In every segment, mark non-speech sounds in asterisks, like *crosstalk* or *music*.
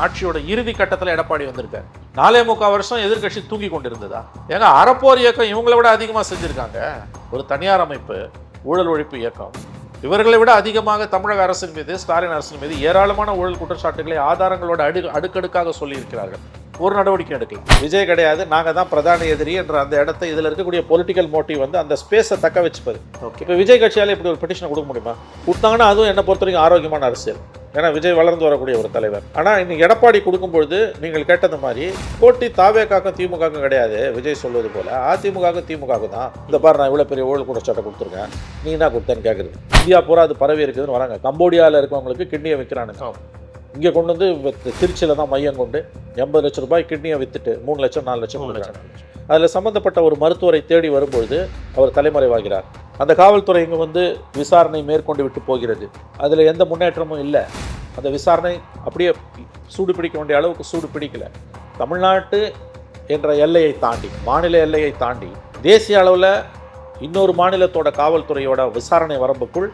ஆட்சியோட இறுதி கட்டத்தில் எடப்பாடி வந்திருக்காரு. நாலே முக்கால் வருஷம் எதிர்க்கட்சி தூங்கி கொண்டிருந்ததா? ஏங்க அறப்போர் இயக்கம் இவங்களை விட அதிகமாக செஞ்சுருக்காங்க. ஒரு தனியார் அமைப்பு ஊழல் ஒழிப்பு இயக்கம். இவர்களை விட அதிகமாக தமிழக அரசின் மீது ஸ்டாலின் அரசின் மீது ஏராளமான ஊழல் குற்றச்சாட்டுகளை ஆதாரங்களோட அடு அடுக்கடுக்காக சொல்லியிருக்கிறார்கள். ஒரு நடவடிக்கை எடுக்கல விஜய் கிடையாது நாங்கள் தான் பிரதான எதிரி என்ற அந்த இடத்தை இதில் இருக்கக்கூடிய பொலிட்டிக்கல் மோட்டிவ் வந்து அந்த ஸ்பேஸை தக்க வச்சுப்பது இப்போ விஜய் கட்சியால் இப்படி ஒரு பெட்டிஷன் கொடுக்க முடியுமா? கொடுத்தாங்கன்னா அதுவும் என்னை பொறுத்த வரைக்கும் ஆரோக்கியமான அரசியல். ஏன்னா விஜய் வளர்ந்து வரக்கூடிய ஒரு தலைவர். ஆனால் இன்னைக்கு எடப்பாடி கொடுக்கும்பொழுது நீங்கள் கேட்டது மாதிரி போட்டி தாவேக்காக்கும் திமுகவுக்கும் கிடையாது விஜய் சொல்வது போல. அதிமுகவுக்கும் திமுகவுக்கும் தான். இந்த பாரு நான் இவ்வளோ பெரிய ஊழல் குற்றச்சாட்டை கொடுத்துருக்கேன். நீ என்ன கொடுத்தேன்னு கேட்குறது இந்தியா பூரா அது பரவி இருக்குதுன்னு வராங்க. கம்போடியாவில் இருக்கவங்களுக்கு கிட்னியை விற்கிறானுங்க. இங்கே கொண்டு வந்து திருச்சியில தான் மையம் கொண்டு எண்பது லட்சம் ரூபாய் கிட்னியை வித்துட்டு மூணு லட்சம் நாலு லட்சம் கொடுக்குறாங்க. அதில் சம்மந்தப்பட்ட ஒரு மருத்துவரை தேடி வரும்பொழுது அவர் தலைமறைவாகிறார். அந்த காவல்துறை இங்கே வந்து விசாரணை மேற்கொண்டு விட்டு போகிறது. அதில் எந்த முன்னேற்றமும் இல்லை. அந்த விசாரணை அப்படியே சூடு பிடிக்க வேண்டிய அளவுக்கு சூடு பிடிக்கல. தமிழ்நாட்டு என்ற எல்லையை தாண்டி மாநில எல்லையை தாண்டி தேசிய அளவில் இன்னொரு மாநிலத்தோட காவல்துறையோட விசாரணை வரம்புக்குள்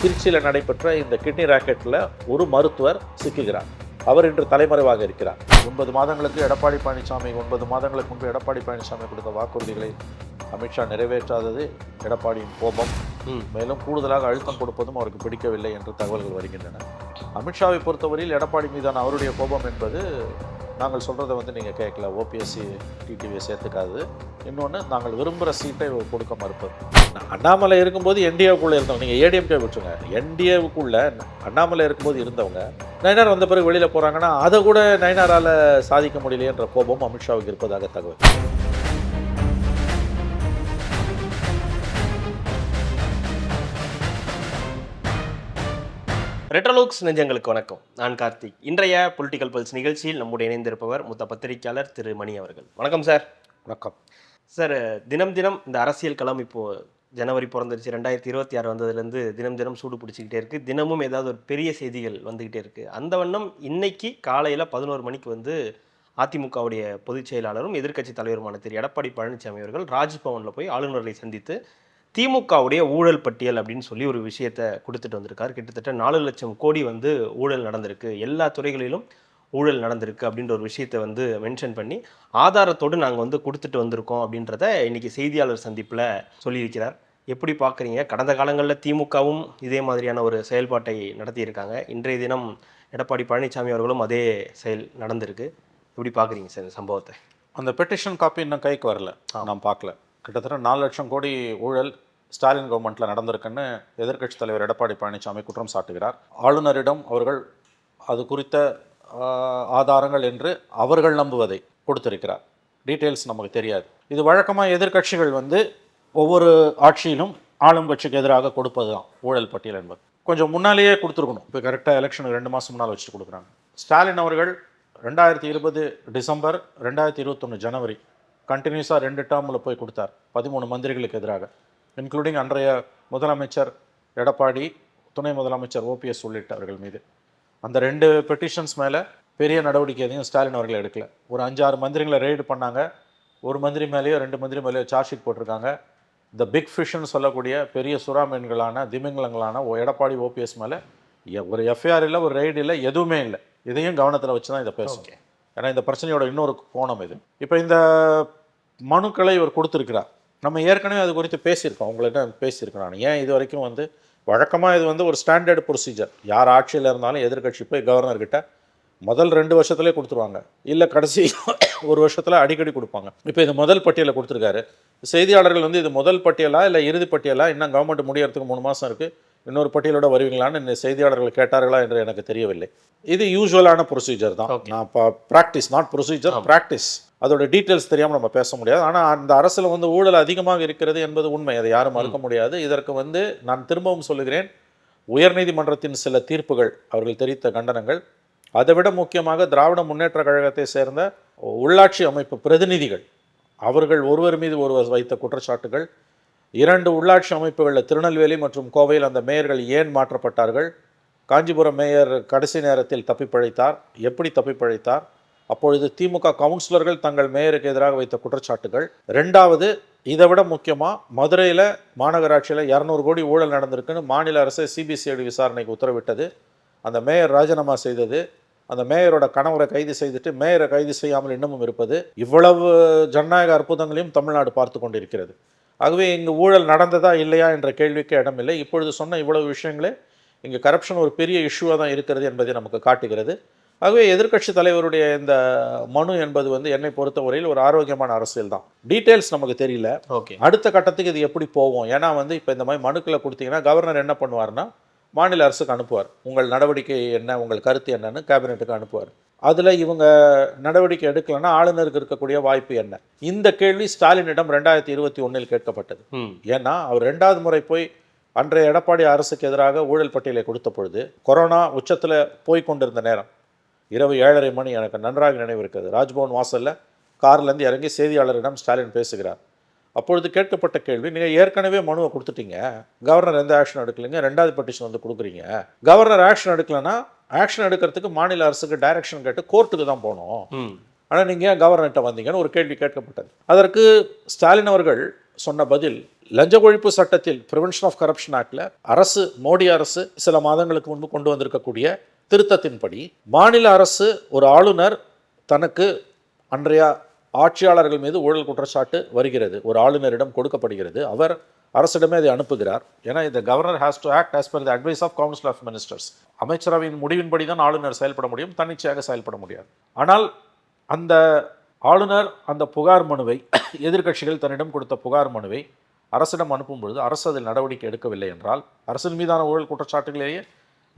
திருச்சியில் நடைபெற்ற இந்த கிட்னி ராக்கெட்டில் ஒரு மருத்துவர் சிக்குகிறார். அவர் இன்று தலைமறைவாக இருக்கிறார். ஒன்பது மாதங்களுக்கு எடப்பாடி பழனிசாமி ஒன்பது மாதங்களுக்கு முன்பு எடப்பாடி பழனிசாமி கொடுத்த வாக்குறுதிகளை அமித்ஷா நிறைவேற்றாதது எடப்பாடியின் கோபம். மேலும் கூடுதலாக அழுத்தம் கொடுப்பதும் அவருக்கு பிடிக்கவில்லை என்று தகவல்கள் வருகின்றன. அமித்ஷாவை பொறுத்தவரையில் எடப்பாடி மீதான அவருடைய கோபம் என்பது நாங்கள் சொல்கிறத வந்து நீங்கள் கேட்கல. ஓபிஎஸ்சி டிடிவியை சேர்த்துக்காது. இன்னொன்று நாங்கள் விரும்புகிற சீட்டை கொடுக்க மறுப்பது. அண்ணாமலை இருக்கும்போது என்டிஏவுக்குள்ளே இருந்தவங்க நீங்கள் ஏடிஎம்கே வச்சுங்க என்டிஏவுக்குள்ளே அண்ணாமலை இருக்கும்போது இருந்தவங்க நயனார் வந்த பிறகு வெளியில் போகிறாங்கன்னா அதை கூட நயனாரால் சாதிக்க முடியலையன்ற கோபம் அமித்ஷாவுக்கு இருப்பதாக தகவல். ரெட்ரோலோக்ஸ் நெஞ்சங்களுக்கு வணக்கம். நான் கார்த்திக். இன்றைய பொலிட்டிக்கல் பல்ஸ் நிகழ்ச்சியில் நம்முடைய இணைந்திருப்பவர் மூத்த பத்திரிகையாளர் திரு மணி அவர்கள். வணக்கம் சார் வணக்கம். சார் தினம் தினம் இந்த அரசியல் களம் இப்போ ஜனவரி பிறந்துருச்சு. ரெண்டாயிரத்தி இருபத்தி ஆறு வந்ததுலேருந்து தினம் தினம் சூடு பிடிச்சிக்கிட்டே இருக்குது தினமும் ஏதாவது ஒரு பெரிய செய்திகள் வந்துக்கிட்டே இருக்குது அந்த வண்ணம் இன்னைக்கு காலையில் பதினோரு மணிக்கு வந்து அதிமுகவுடைய பொதுச் செயலாளரும் எதிர்க்கட்சி தலைவருமான திரு. எடப்பாடி பழனிசாமி அவர்கள் ராஜ்பவனில் போய் ஆளுநர்களை சந்தித்து திமுகவுடைய ஊழல் பட்டியல் அப்படின்னு சொல்லி ஒரு விஷயத்தை கொடுத்துட்டு வந்திருக்கார். கிட்டத்தட்ட நாலு லட்சம் கோடி வந்து ஊழல் நடந்திருக்கு. எல்லா துறைகளிலும் ஊழல் நடந்திருக்கு அப்படின்ற ஒரு விஷயத்தை வந்து மென்ஷன் பண்ணி ஆதாரத்தோடு நாங்கள் வந்து கொடுத்துட்டு வந்திருக்கோம் அப்படின்றத இன்னைக்கு செய்தியாளர் சந்திப்பில் சொல்லியிருக்கிறார். எப்படி பார்க்குறீங்க கடந்த காலங்களில் திமுகவும் இதே மாதிரியான ஒரு செயல்பாட்டை நடத்தியிருக்காங்க. இன்றைய தினம் எடப்பாடி பழனிசாமி அவர்களும் அதே செயல் நடந்திருக்கு. எப்படி பார்க்குறீங்க சார் இந்த சம்பவத்தை? அந்த பெட்டிஷன் காப்பி இன்னும் கைக்கு வரல. நான் பார்க்கல கிட்டத்தட்ட நாலு லட்சம் கோடி ஊழல் ஸ்டாலின் கவர்மெண்ட்டில் நடந்திருக்குன்னு எதிர்க்கட்சித் தலைவர் எடப்பாடி பழனிசாமி குற்றம் சாட்டுகிறார். ஆளுநரிடம் அவர்கள் அது குறித்த ஆதாரங்கள் என்று அவர்கள் நம்புவதை கொடுத்திருக்கிறார். டீட்டெயில்ஸ் நமக்கு தெரியாது. இது வழக்கமாக எதிர்க்கட்சிகள் வந்து ஒவ்வொரு ஆட்சியிலும் ஆளும் கட்சிக்கு எதிராக கொடுப்பது தான் ஊழல் பட்டியல் என்பது. கொஞ்சம் முன்னாலேயே கொடுத்துருக்கணும். இப்போ கரெக்டாக எலெக்ஷனுக்கு ரெண்டு மாதம் முன்னால் வச்சுட்டு கொடுக்குறாங்க. ஸ்டாலின் அவர்கள் ரெண்டாயிரத்தி இருபது டிசம்பர் ரெண்டாயிரத்தி இருபத்தொன்று ஜனவரி கண்டினியூஸாக ரெண்டு டேர்மில் போய் கொடுத்தார். பதிமூணு மந்திரிகளுக்கு எதிராக. இன்க்ளூடிங் அன்றைய முதலமைச்சர் எடப்பாடி துணை முதலமைச்சர் ஓபிஎஸ் உள்ளிட்டவர்கள் மீது. அந்த ரெண்டு பெட்டிஷன்ஸ் மேலே பெரிய நடவடிக்கை எதையும் ஸ்டாலின் அவர்கள் எடுக்கல. ஒரு அஞ்சாறு மந்திரிகளை ரெய்டு பண்ணாங்க. ஒரு மந்திரி மேலேயோ ரெண்டு மந்திரி மேலேயோ சார்ஜ் ஷீட் போட்டிருக்காங்க. இந்த பிக் ஃபிஷ்னு சொல்லக்கூடிய பெரிய சுறா மீன்களான திமிங்கலங்களான ஓ- எடப்பாடி ஓபிஎஸ் மேலே ஒரு எஃப்ஐஆர் இல்லை ஒரு ரெய்டு இல்லை எதுவுமே இல்லை. இதையும் கவனத்தில் வச்சு தான் இதை பேசும் ஏன்னா இந்த பிரச்சனையோட இன்னொரு கோணம் இது. இப்போ இந்த மனுக்களை இவர் கொடுத்துருக்கிறார். நம்ம ஏற்கனவே அது குறித்து பேசியிருக்கோம். உங்கள்கிட்ட பேசியிருக்கோம் நான். ஏன் இது வரைக்கும் வந்து வழக்கமாக இது வந்து ஒரு ஸ்டாண்டர்ட் ப்ரொசீஜர் யார் ஆட்சியில் இருந்தாலும் எதிர்க்கட்சி போய் கவர்னர்கிட்ட முதல் ரெண்டு வருஷத்துலேயே கொடுத்துருவாங்க. இல்லை கடைசி *coughs* ஒரு வருஷத்தில் அடிக்கடி கொடுப்பாங்க. இப்போ இது முதல் பட்டியலை கொடுத்துருக்காரு. செய்தியாளர்கள் வந்து இது முதல் பட்டியலா இல்லை இறுதி பட்டியலா? இன்னும் கவர்மெண்ட் முடியறதுக்கு மூணு மாதம் இருக்குது இன்னொரு பட்டியலோட வருவீங்களான்னு செய்தியாளர்கள் கேட்டார்களா என்று எனக்கு தெரியவில்லை. இது யூஸ்வலான ப்ரொசீஜர் தான். நான் ப்ராக்டிஸ் நாட் ப்ரொசீஜர் ப்ராக்டிஸ் அதோட டீட்டெயில்ஸ் தெரியாமல் நம்ம பேச முடியாது. ஆனால் அந்த அரசில் வந்து ஊழல் அதிகமாக இருக்கிறது என்பது உண்மை. அதை யாரும் மறுக்க முடியாது. இதற்கு வந்து நான் திரும்பவும் சொல்லுகிறேன் உயர்நீதிமன்றத்தின் சில தீர்ப்புகள் அவர்கள் தெரிவித்த கண்டனங்கள் அதை விட முக்கியமாக திராவிட முன்னேற்ற கழகத்தை சேர்ந்த உள்ளாட்சி அமைப்பு பிரதிநிதிகள் அவர்கள் ஒருவர் மீது ஒருவர் வைத்த குற்றச்சாட்டுகள் இரண்டு உள்ளாட்சி அமைப்புகளில் திருநெல்வேலி மற்றும் கோவையில் அந்த மேயர்கள் ஏன் மாற்றப்பட்டார்கள் காஞ்சிபுரம் மேயர் கடைசி நேரத்தில் தப்பிப்பிழைத்தார் எப்படி தப்பிப்பிழைத்தார் அப்பொழுது திமுக கவுன்சிலர்கள் தங்கள் மேயருக்கு எதிராக வைத்த குற்றச்சாட்டுகள். ரெண்டாவது இதை விட முக்கியமாக மதுரையில் மாநகராட்சியில் இரநூறு கோடி ஊழல் நடந்திருக்குன்னு மாநில அரசு சிபிசிஐடி விசாரணைக்கு உத்தரவிட்டது. அந்த மேயர் ராஜினாமா செய்தது. அந்த மேயரோட கணவரை கைது செய்துட்டு மேயரை கைது செய்யாமல் இன்னமும் இருப்பது. இவ்வளவு ஜனநாயக அற்புதங்களையும் தமிழ்நாடு பார்த்து கொண்டிருக்கிறது. ஆகவே இங்கு ஊழல் நடந்ததா இல்லையா என்ற கேள்விக்கு இடமில்லை. இப்பொழுது சொன்ன இவ்வளவு விஷயங்களே இங்கே கரப்ஷன் ஒரு பெரிய இஷ்யூவாக தான் இருக்கிறது என்பதை நமக்கு காட்டுகிறது. ஆகவே எதிர்க்கட்சி தலைவருடைய இந்த மனு என்பது வந்து என்னை பொறுத்தவரையில் ஒரு ஆரோக்கியமான அரசியல் தான். டீட்டெயில்ஸ் நமக்கு தெரியல. ஓகே. அடுத்த கட்டத்துக்கு இது எப்படி போகும்? ஏன்னா வந்து இப்போ இந்த மாதிரி மனுக்களை கொடுத்தீங்கன்னா கவர்னர் என்ன பண்ணுவார்னா மாநில அரசுக்கு அனுப்புவார். உங்கள் நடவடிக்கை என்ன? உங்கள் கருத்து என்னன்னு கேபினெட்டுக்கு அனுப்புவார். அதில் இவங்க நடவடிக்கை எடுக்கலைன்னா ஆளுநருக்கு இருக்கக்கூடிய வாய்ப்பு என்ன? இந்த கேள்வி ஸ்டாலினிடம் ரெண்டாயிரத்தி இருபத்தி ஒன்றில் கேட்கப்பட்டது. ஏன்னா அவர் ரெண்டாவது முறை போய் அன்றைய எடப்பாடி அரசுக்கு எதிராக ஊழல் பட்டியலை கொடுத்த பொழுது கொரோனா உச்சத்தில் போய் கொண்டிருந்த நேரம். இரவு ஏழரை மணி எனக்கு நன்றாக நினைவு ராஜ்பவன் வாசல்ல கார்லேருந்து இறங்கி செய்தியாளரிடம் ஸ்டாலின் பேசுகிறார். அப்பொழுது கேட்கப்பட்ட கேள்வி நீங்கள் ஏற்கனவே மனுவை கொடுத்துட்டீங்க. கவர்னர் எந்த ஆக்ஷன் எடுக்கலைங்க? ரெண்டாவது பெட்டிஷன் வந்து கொடுக்குறீங்க. கவர்னர் ஆக்ஷன் எடுக்கலைன்னா ஆக்ஷன் எடுக்கிறதுக்கு மாநில அரசுக்கு டைரக்ஷன் கேட்டு கோர்ட்டுக்கு தான் போகணும். ஆனால் நீங்கள் ஏன் கவர்னர்கிட்ட வந்தீங்கன்னு ஒரு கேள்வி கேட்கப்பட்டது. அதற்கு ஸ்டாலின் அவர்கள் சொன்ன பதில் லஞ்ச ஒழிப்பு சட்டத்தில் ப்ரிவென்ஷன் ஆஃப் கரப்ஷன் ஆக்டில் அரசு மோடி அரசு சில மாதங்களுக்கு முன்பு கொண்டு வந்திருக்கக்கூடிய திருத்தத்தின்படி மாநில அரசு ஒரு ஆளுநர் தனக்கு அன்றைய ஆட்சியாளர்கள் மீது ஊழல் குற்றச்சாட்டு வருகிறது. ஒரு ஆளுநரிடம் கொடுக்கப்படுகிறது. அவர் அரசிடமே அதை அனுப்புகிறார். ஏன்னா இந்த governor has to act as per the advice of council of ministers அமைச்சரவையின் முடிவின்படி தான் ஆளுநர் செயல்பட முடியும். தன்னிச்சையாக செயல்பட முடியாது. ஆனால் அந்த ஆளுநர் அந்த புகார் மனுவை எதிர்க்கட்சிகள் தன்னிடம் கொடுத்த புகார் மனுவை அரசிடம் அனுப்பும் பொழுது அரசு அதில் நடவடிக்கை எடுக்கவில்லை என்றால் அரசின் மீதான ஊழல் குற்றச்சாட்டுகளிலேயே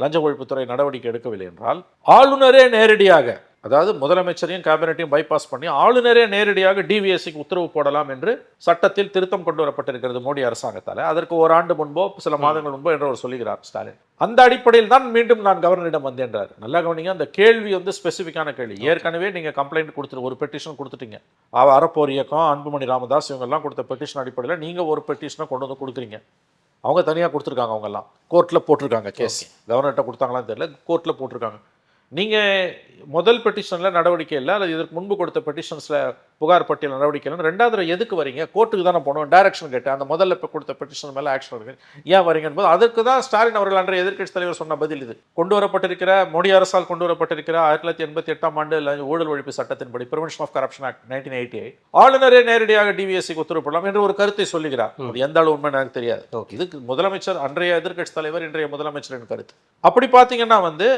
லஞ்ச ஒழிப்புத்துறை நடவடிக்கை எடுக்கவில்லை என்றால் ஆளுநரே நேரடியாக அதாவது முதலமைச்சரையும் கேபினட்டையும் பைபாஸ் பண்ணி ஆளுநரே நேரடியாக டிவிஎஸ்சிக்கு உத்தரவு போடலாம் என்று சட்டத்தில் திருத்தம் கொண்டு வரப்பட்டிருக்கிறது மோடி அரசாங்கத்தால். அதற்கு ஓராண்டு முன்போ சில மாதங்கள் முன்போ என்று அவர் சொல்லுகிறார் ஸ்டாலின். அந்த அடிப்படையில் தான் மீண்டும் நான் கவர்னரிடம் வந்தேன்றார். நல்லா கவனிங்க அந்த கேள்வி வந்து ஸ்பெசிஃபிக்கான கேள்வி. ஏற்கனவே நீங்கள் கம்ப்ளைண்ட் கொடுத்துட்டு ஒரு பெட்டிஷன் கொடுத்துட்டீங்க. அவ அறப்போர் இயக்கம் அன்புமணி ராமதாஸ் இவங்கெல்லாம் கொடுத்த பெட்டிஷன் அடிப்படையில் நீங்கள் ஒரு பெட்டிஷனை கொண்டு வந்து கொடுக்குறீங்க. அவங்க தனியாக கொடுத்துருக்காங்க அவங்கெல்லாம். கோர்ட்டில் போட்டிருக்காங்க கேஸ் கவர்னர்கிட்ட கொடுத்தாங்களான்னு தெரியல. கோர்ட்டில் போட்டிருக்காங்க. நீங்கள் முதல் பெட்டிஷனில் நடவடிக்கை இல்லை அல்லது இதற்கு முன்பு கொடுத்த பெட்டிஷன்ஸில் புகார் பட்டியல் நடவடிக்கை இல்லை ரெண்டாவது எதுக்கு வரீங்க? கோர்ட்டுக்கு தானே போகணும் டைரக்ஷன் கேட்டு அந்த முதல்ல இப்போ கொடுத்த பெட்டிஷன் மேலே ஆக்ஷன் இருக்கு ஏன் வரீங்க என்பது அதற்கு தான் ஸ்டாலின் அவர்கள் அன்றைய எதிர்க்கட்சி தலைவர் சொன்ன பதில் இது. கொண்டு வரப்பட்டிருக்கிற மோடி அரசால் கொண்டு வரப்பட்டிருக்கிற ஆயிரத்தி தொள்ளாயிரத்தி எண்பத்தி எட்டாம் ஆண்டு லஞ்ச- ஊழல் ஒழிப்பு சட்டத்தின்படி prevention of corruption act nineteen eighty ஆளுநரே நேரடியாக டிவிஎஸ்சிக்கு உத்தரவு போடலாம் என்று ஒரு கருத்தை சொல்லுகிறார். அது எந்த அளவு உண்மை எனக்கு தெரியாது. இதுக்கு முதலமைச்சர் அன்றைய எதிர்க்கட்சி தலைவர் இன்றைய முதலமைச்சரின் கருத்து. அப்படி பார்த்தீங்கன்னா வந்து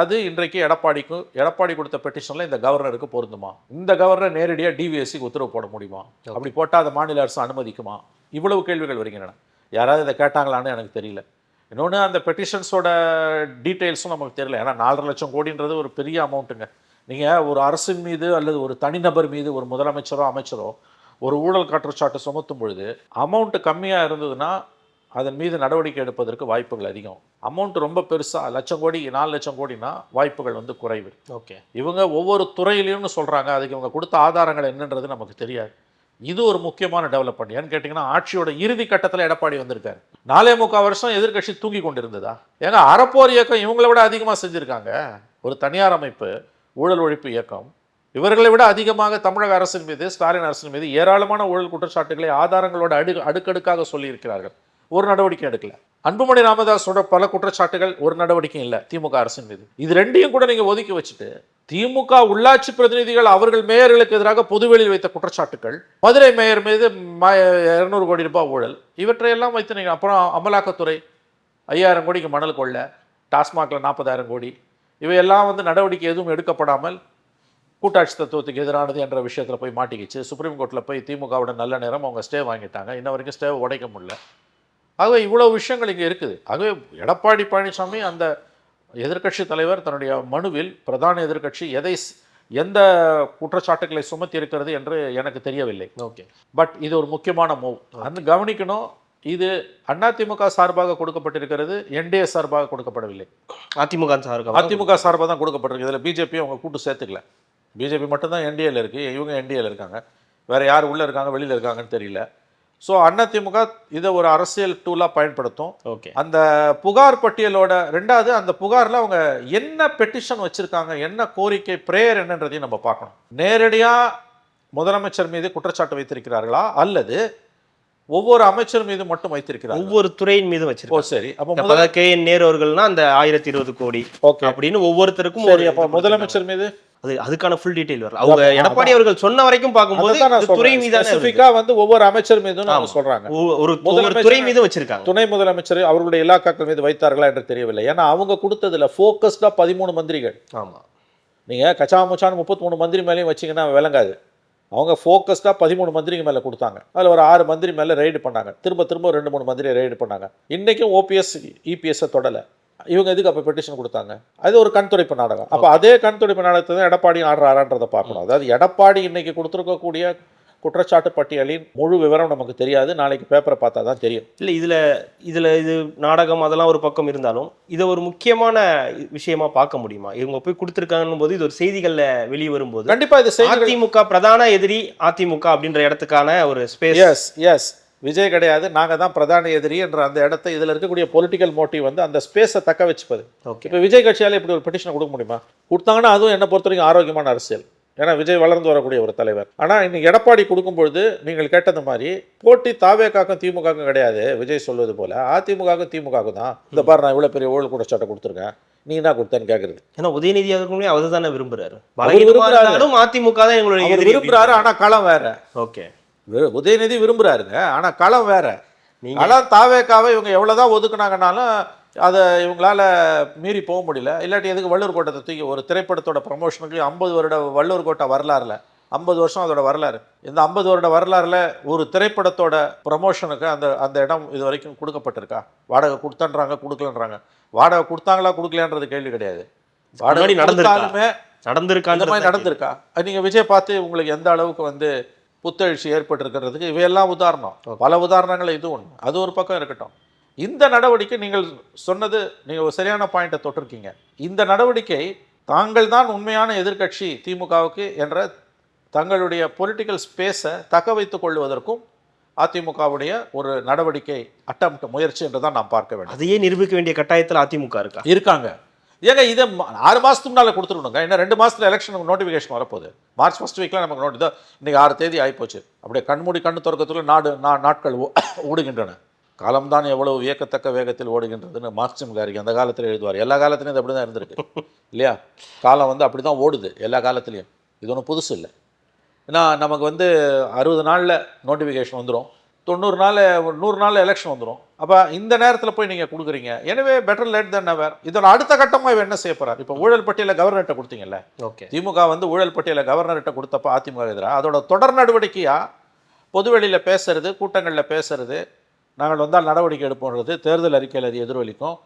அது இன்றைக்கு எடப்பாடிக்கு எடப்பாடி கொடுத்த பெட்டிஷனில் இந்த கவர்னருக்கு பொருந்துமா? இந்த கவர்னர் நேரடியாக டிவிஎஸ்சிக்கு உத்தரவு போட முடியுமா? அப்படி போட்டால் அதை மாநில அரசு அனுமதிக்குமா? இவ்வளவு கேள்விகள் வருகின்றன. யாராவது இதை கேட்டாங்களான்னு எனக்கு தெரியல. இன்னொன்று அந்த பெட்டிஷன்ஸோட டீட்டெயில்ஸும் நமக்கு தெரியல. ஏன்னா நாலரை லட்சம் கோடின்றது ஒரு பெரிய அமௌண்ட்டுங்க நீங்கள் ஒரு அரசின் மீது அல்லது ஒரு தனிநபர் மீது ஒரு முதலமைச்சரோ அமைச்சரோ ஒரு ஊழல் குற்றச்சாட்டு சுமத்தும் பொழுது அமௌண்ட் கம்மியாக இருந்ததுன்னா அதன் மீது நடவடிக்கை எடுப்பதற்கு வாய்ப்புகள் அதிகம். அமௌண்ட் ரொம்ப பெருசாக லட்சம் கோடி நாலு லட்சம் கோடினா வாய்ப்புகள் வந்து குறைவு. ஓகே. இவங்க ஒவ்வொரு துறையிலையும்னு சொல்கிறாங்க அதுக்கு இவங்க கொடுத்த ஆதாரங்கள் என்னன்றது நமக்கு தெரியாது. இது ஒரு முக்கியமான டெவலப்மெண்ட் ஏன்னு கேட்டிங்கன்னா ஆட்சியோட இறுதி கட்டத்தில் எடப்பாடி வந்திருக்காரு. நாலே முக்கால் வருஷம் எதிர்க்கட்சி தூங்கி கொண்டிருந்ததா? ஏங்க அறப்போர் இயக்கம் இவங்களை விட அதிகமாக செஞ்சுருக்காங்க. ஒரு தனியார் அமைப்பு ஊழல் ஒழிப்பு இயக்கம். இவர்களை விட அதிகமாக தமிழக அரசின் மீது ஸ்டாலின் அரசின் மீது ஏராளமான ஊழல் குற்றச்சாட்டுகளை ஆதாரங்களோட அடு அடுக்கடுக்காக சொல்லியிருக்கிறார்கள். ஒரு நடவடிக்கை எடுக்கல. அன்புமணி ராமதாஸோட பல குற்றச்சாட்டுகள் ஒரு நடவடிக்கையும் இல்லை திமுக அரசின் மீது. இது ரெண்டையும் கூட நீங்க ஒதுக்கி வச்சுட்டு திமுக உள்ளாட்சி பிரதிநிதிகள் அவர்கள் மேயர்களுக்கு எதிராக பொதுவெளியில் வைத்த குற்றச்சாட்டுகள் மதுரை மேயர் மீது இருநூறு கோடி ரூபாய் ஊழல் இவற்றையெல்லாம் வைத்து நீங்கள் அப்புறம் அமலாக்கத்துறை ஐயாயிரம் கோடிக்கு மணல் கொள்ள டாஸ்மாகில் நாற்பதாயிரம் கோடி இவையெல்லாம் வந்து நடவடிக்கை எதுவும் எடுக்கப்படாமல் கூட்டாட்சி தத்துவத்துக்கு எதிரானது என்ற விஷயத்தில் போய் மாட்டிக்கிச்சு. சுப்ரீம் கோர்ட்டில் போய் திமுகவோட நல்ல நேரம் அவங்க ஸ்டே வாங்கிட்டாங்க. இன்ன வரைக்கும் ஸ்டேவை உடைக்க முடியல. ஆகவே இவ்வளோ விஷயங்கள் இங்கே இருக்குது. ஆகவே எடப்பாடி பழனிசாமி அந்த எதிர்க்கட்சி தலைவர் தன்னுடைய மனுவில் பிரதான எதிர்க்கட்சி எதை எந்த குற்றச்சாட்டுகளை சுமத்தி இருக்கிறது என்று எனக்கு தெரியவில்லை. ஓகே. பட் இது ஒரு முக்கியமான மூவ் அந்த கவனிக்கணும் இது அதிமுக சார்பாக கொடுக்கப்பட்டிருக்கிறது என்டிஏ சார்பாக கொடுக்கப்படவில்லை. அதிமுக சாருக்கு அதிமுக சார்பாக தான் கொடுக்கப்பட்டிருக்கு. இதில் பிஜேபி அவங்க கூட்டு சேர்த்துக்கல. பிஜேபி மட்டும்தான் என்டிஏல இருக்கு இவங்க என்டிஏல இருக்காங்க. வேற யார் உள்ள இருக்காங்க வெளியில இருக்காங்கன்னு தெரியல. ஸோ அதிமுக இதை ஒரு அரசியல் டூலாக பயன்படுத்தும். ஓகே அந்த புகார் பட்டியலோட ரெண்டாவது அந்த புகார்ல அவங்க என்ன பெட்டிஷன் வச்சிருக்காங்க என்ன கோரிக்கை பிரேயர் என்னன்றதையும் நம்ம பார்க்கணும். நேரடியா முதலமைச்சர் மீது குற்றச்சாட்டு வைத்திருக்கிறார்களா? அல்லது ஒவ்வொரு அமைச்சர் மீது மட்டும் வைத்திருக்கிறார்கள். ஒவ்வொரு துறையின் மீதும் ஓ வச்சிருக்கோம் சரி. அப்போ கே என் நேரு அவர்கள்னா அந்த ஆயிரத்தி இருபது கோடி ஓகே. அப்படின்னு ஒவ்வொருத்தருக்கும் ஒரு முதலமைச்சர் மீது? அது அதுக்கான ஃபுல் டீடைல் வரல. அவங்க. எடப்பாடி அவர்கள் சொன்ன வரைக்கும் பார்க்கும்போது துறை. மீதான Specific-ஆ வந்து ஒவ்வொரு அமைச்சர் மீதும் ஆமா. சொல்றாங்க. ஒரு துறை மீதும் வச்சிருக்காங்க. துணை முதலமைச்சர் அவர்களுடைய இலாக்காக்கள் மீது வைத்தார்களா என்று தெரியவில்லை. ஏன்னா அவங்க கொடுத்ததுல ஃபோக்கஸ்டா பதிமூணு மந்திரிகள். ஆமா. நீங்க கச்சாமுச்சான்னு முப்பத்தி மூணு மந்திரி மேலேயும் வச்சீங்கன்னா விளங்காது. அவங்க ஃபோக்கஸ்டாக பதிமூணு மந்திரிங்க மேலே கொடுத்தாங்க. அதில் ஒரு ஆறு மந்திரி மேலே ரெய்டு பண்ணாங்க. திரும்ப திரும்ப ரெண்டு மூணு மந்திரியை ரெய்டு பண்ணாங்க. இன்றைக்கும் ஓபிஎஸ் இபிஎஸ்ஸை தொடலை. இவங்க எதுக்கு அப்போ பெட்டிஷன் கொடுத்தாங்க? அது ஒரு கண் துடைப்பு நாடகம். அப்போ அதே கண் துடைப்பு நாடகத்தை தான் எடப்பாடி ஆடுறாரான்றதை பார்க்கணும். அதாவது எடப்பாடி இன்னைக்கு கொடுத்துருக்கக்கூடிய குற்றச்சாட்டு பட்டியலின் முழு விவரம் நமக்கு தெரியாது. நாளைக்கு பேப்பரை பார்த்தா தான் தெரியும். இல்ல இதுல இதுல இது நாடகம் அதெல்லாம் ஒரு பக்கம் இருந்தாலும் இதை ஒரு முக்கியமான விஷயமா பார்க்க முடியுமா? இவங்க போய் கொடுத்துருக்காங்கன்னு போது இது ஒரு செய்திகள்ல வெளியே வரும்போது கண்டிப்பா இது அதிமுக பிரதான எதிரி அதிமுக அப்படின்ற இடத்துக்கான ஒரு ஸ்பேஸ் எஸ் எஸ் விஜய் கிடையாது நாங்கள் தான் பிரதான எதிரி என்ற அந்த இடத்த இதில் இருக்கக்கூடிய பொலிட்டிக்கல் மோட்டிவ் வந்து அந்த ஸ்பேஸை தக்க வச்சுப்பது. ஓகே இப்போ விஜய் கட்சியால் இப்படி ஒரு பெட்டிஷன் கொடுக்க முடியுமா? கொடுத்தாங்கன்னா அதுவும் என்னை பொறுத்த வரைக்கும் ஆரோக்கியமான அரசியல். ஏன்னா விஜய் வளர்ந்து வரக்கூடிய ஒரு தலைவர். ஆனால் இன்னைக்கு எடப்பாடி கொடுக்கும்பொழுது நீங்கள் கேட்டது மாதிரி போட்டி தாவேக்காக்கும் திமுகவுக்கும் கிடையாது விஜய் சொல்வது போல. அதிமுகவுக்கும் திமுகவுக்கும் தான். இந்த பாரு நான் இவ்வளோ பெரிய ஊழல் குற்றச்சாட்டை கொடுத்துருக்கேன். நீ என்ன கொடுத்தேன்னு கேட்குறது ஏன்னா உதயநிதி அவர்களுமே அவர் தானே விரும்புறாரு. விரும்புறாரு. பலகீனமானாலும் அதிமுக தான் எங்களுடைய விரும்புறாரு ஆனால் களம் வேற. ஓகே. உதயநிதி விரும்புறாருங்க ஆனால் களம் வேற. நீங்க களம் தாவேக்காவை இவங்க எவ்வளோதான் ஒதுக்குனாங்கனாலும் அதை இவங்களால மீறி போக முடியல. இல்லாட்டி எதுக்கு வள்ளூர் கோட்டத்தை தூக்கி ஒரு திரைப்படத்தோட ப்ரமோஷனுக்கு ஐம்பது வருட வள்ளூர் கோட்டை வரலாறுல ஐம்பது வருஷம் அதோட வரலாறு. இந்த ஐம்பது வருட வரலாறுல ஒரு திரைப்படத்தோட ப்ரமோஷனுக்கு அந்த அந்த இடம் இது வரைக்கும் கொடுக்கப்பட்டிருக்கா? வாடகை கொடுத்தன்றாங்க கொடுக்கலன்றாங்க. வாடகை கொடுத்தாங்களா கொடுக்கலையான்றது கேள்வி கிடையாது. வாடகை முன்னாடி நடந்திருக்கா? இந்த மாதிரி நடந்திருக்கா? அது நீங்க விஜய் பார்த்து உங்களுக்கு எந்த அளவுக்கு வந்து புத்தெழுச்சி ஏற்பட்டிருக்கிறதுக்கு இவையெல்லாம் உதாரணம். பல உதாரணங்கள் இது ஒன்று அது ஒரு பக்கம் இருக்கட்டும். இந்த நடவடிக்கை நீங்கள் சொன்னது நீங்கள் ஒரு சரியான பாயிண்ட்டை தொட்டிருக்கீங்க. இந்த நடவடிக்கை தாங்கள் தான் உண்மையான எதிர்க்கட்சி திமுகவுக்கு என்ற தங்களுடைய பொலிட்டிக்கல் ஸ்பேஸை தக்க வைத்துக் கொள்வதற்கும் அதிமுகவுடைய ஒரு நடவடிக்கை அட்டம் முயற்சி என்று தான் நாம் பார்க்க வேண்டும். அதையே நிரூபிக்க வேண்டிய கட்டாயத்துல அதிமுக இருக்கா? இருக்காங்க. ஏங்க இதை ம- ஆறு மாதத்துக்கு முன்னால் கொடுத்துருணுங்க இன்னும் ரெண்டு மாதத்தில் எலெக்ஷனுக்கு நோட்டிஃபிகேஷன் வரப்போகுது. மார்ச் ஃபஸ்ட் வீக்கில் நமக்கு நோட்டி தான் இன்றைக்கி ஆறு தேதி ஆகிப்போச்சு அப்படியே கண்மூடி கண்ணு திறக்கத்துக்குள்ள நாடு நா நாட்கள் ஓடுகின்றன. காலம்தான் எவ்வளவு வியக்கத்தக்க வேகத்தில் ஓடுகின்றதுன்னு மார்க்சிம் காரிக்கு அந்த காலத்தில் எழுதுவார். எல்லா காலத்துலையும் இது அப்படி தான் இருந்திருக்கு. இல்லையா? காலம் வந்து அப்படி தான் ஓடுது எல்லா காலத்துலேயும். இது ஒன்றும் புதுசு இல்லை. ஏன்னா நமக்கு வந்து அறுபது நாளில் நோட்டிஃபிகேஷன் வந்துடும் தொண்ணூறு நாள் நூறு நாளில் எலெக்ஷன் வந்துடும் அப்போ இந்த நேரத்தில் போய் நீங்கள் கொடுக்குறீங்க. எனவே பெட்டர் லேட் தென் நெவர் இதோட அடுத்த கட்டமாக இவர் என்ன செய்ய போறார்? இப்போ ஊழல் பட்டியலை கவர்னர்கிட்ட கொடுத்தீங்கல்ல? ஓகே திமுக வந்து ஊழல் பட்டியலை கவர்னர்கிட்ட கொடுத்தப்ப அதிமுக எதிராக அதோட தொடர் நடவடிக்கையா பொதுவெளியில் பேசுறது கூட்டங்களில் பேசுறது நாங்கள் வந்தால் நடவடிக்கை எடுப்போன்றது தேர்தல் அறிக்கையில் அது எதிரொலிக்கும்.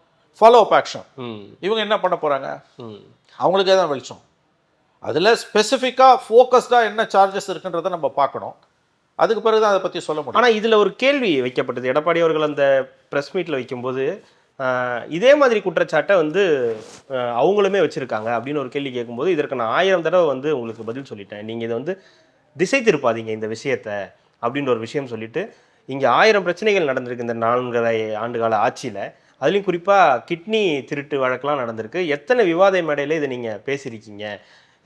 ஃபாலோ அப் ஆக்ஷன் ம். இவங்க என்ன பண்ண போகிறாங்க ம். அவங்களுக்கே தான் வெளிச்சம். அதில் ஸ்பெசிஃபிக்காக ஃபோக்கஸ்டாக என்ன சார்ஜஸ் இருக்குன்றதை நம்ம பார்க்கணும். அதுக்கு பிறகு தான் அதை பற்றி சொல்ல முடியும். ஆனா இதுல ஒரு கேள்வி வைக்கப்பட்டது. எடப்பாடி அவர்கள் அந்த பிரஸ் மீட்ல வைக்கும்போது இதே மாதிரி குற்றச்சாட்டை வந்து அவங்களுமே வச்சிருக்காங்க அப்படின்னு ஒரு கேள்வி கேட்கும்போது இதற்கு நான் ஆயிரம் தடவை வந்து உங்களுக்கு பதில் சொல்லிட்டேன். நீங்க இதை வந்து திசை திருப்பாதீங்க இந்த விஷயத்த அப்படின்ற ஒரு விஷயம் சொல்லிட்டு இங்க ஆயிரம் பிரச்சனைகள் நடந்திருக்கு இந்த நான்கரை ஆண்டுகால ஆட்சியில. அதுலயும் குறிப்பா கிட்னி திருட்டு வழக்கெல்லாம் நடந்திருக்கு. எத்தனை விவாத மேடையில இதை நீங்க பேசியிருக்கீங்க?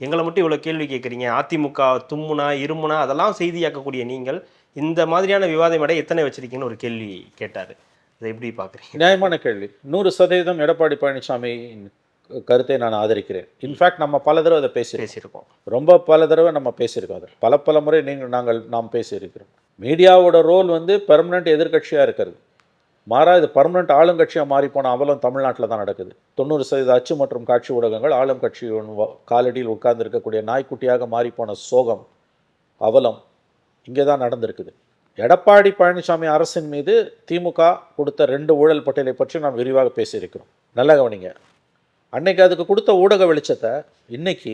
எங்களை மட்டும் இவ்வளோ கேள்வி கேட்குறீங்க. அதிமுக தும்முனா இருமுனா அதெல்லாம் செய்தியாக்கக்கூடிய நீங்கள் இந்த மாதிரியான விவாத மேடை எத்தனை வச்சிருக்கீங்கன்னு ஒரு கேள்வி கேட்டார். இதை எப்படி பார்க்குறீங்க? நியாயமான கேள்வி. நூறு சதவீதம் எடப்பாடி பழனிசாமி கருத்தை நான் ஆதரிக்கிறேன். இன்ஃபேக்ட் நம்ம பல தடவை அதை பேசியிருக்கோம். பேசியிருக்கோம். ரொம்ப பல தடவை நம்ம பேசியிருக்கோம் அதை. பல பல முறை நீங்கள் நாங்கள் நாம் பேசியிருக்கிறோம். மீடியாவோட ரோல் வந்து பெர்மனண்ட் எதிர்க்கட்சியாக இருக்கிறது. மாறாக இது பர்மனெண்ட் ஆளுங்கட்சியாக மாறி போன அவலம் தமிழ்நாட்டில் தான் நடக்குது. தொண்ணூறு சதவீத அச்சு மற்றும் காட்சி ஊடகங்கள் ஆளும் கட்சியின் காலடியில் உட்கார்ந்து இருக்கக்கூடிய நாய்க்குட்டியாக மாறிப்போன சோகம் அவலம் இங்கே தான் நடந்திருக்குது. எடப்பாடி பழனிசாமி அரசின் மீது திமுக கொடுத்த ரெண்டு ஊழல் பட்டியலை பற்றி நாம் விரிவாக பேசியிருக்கிறோம். நல்லா கவனிங்க. அன்னைக்கு அதுக்கு கொடுத்த ஊடக வெளிச்சத்தை இன்னைக்கு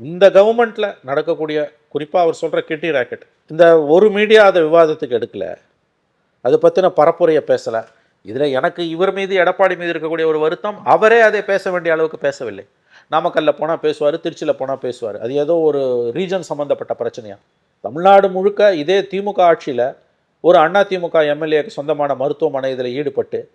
இந்த கவர்மெண்ட்டில் நடக்கக்கூடிய குறிப்பாக அவர் சொல்கிற கிட்டி ராக்கெட் இந்த ஒரு மீடியா அதை விவாதத்துக்கு எடுக்கல. அதை பற்றின பரப்புரையை பேசலை. இதில் எனக்கு இவர் மீது எடப்பாடி மீது இருக்கக்கூடிய ஒரு வருத்தம் அவரே அதை பேச வேண்டிய அளவுக்கு பேசவில்லை. நாமக்கல்ல போனால் பேசுவார் திருச்சியில் போனால் பேசுவார். அது ஏதோ ஒரு ரீஜன் சம்மந்தப்பட்ட பிரச்சனையா? தமிழ்நாடு முழுக்க இதே திமுக ஆட்சியில் ஒரு அண்ணா திமுக எம்எல்ஏக்கு சொந்தமான மருத்துவமனை இதில் ஈடுபட்டு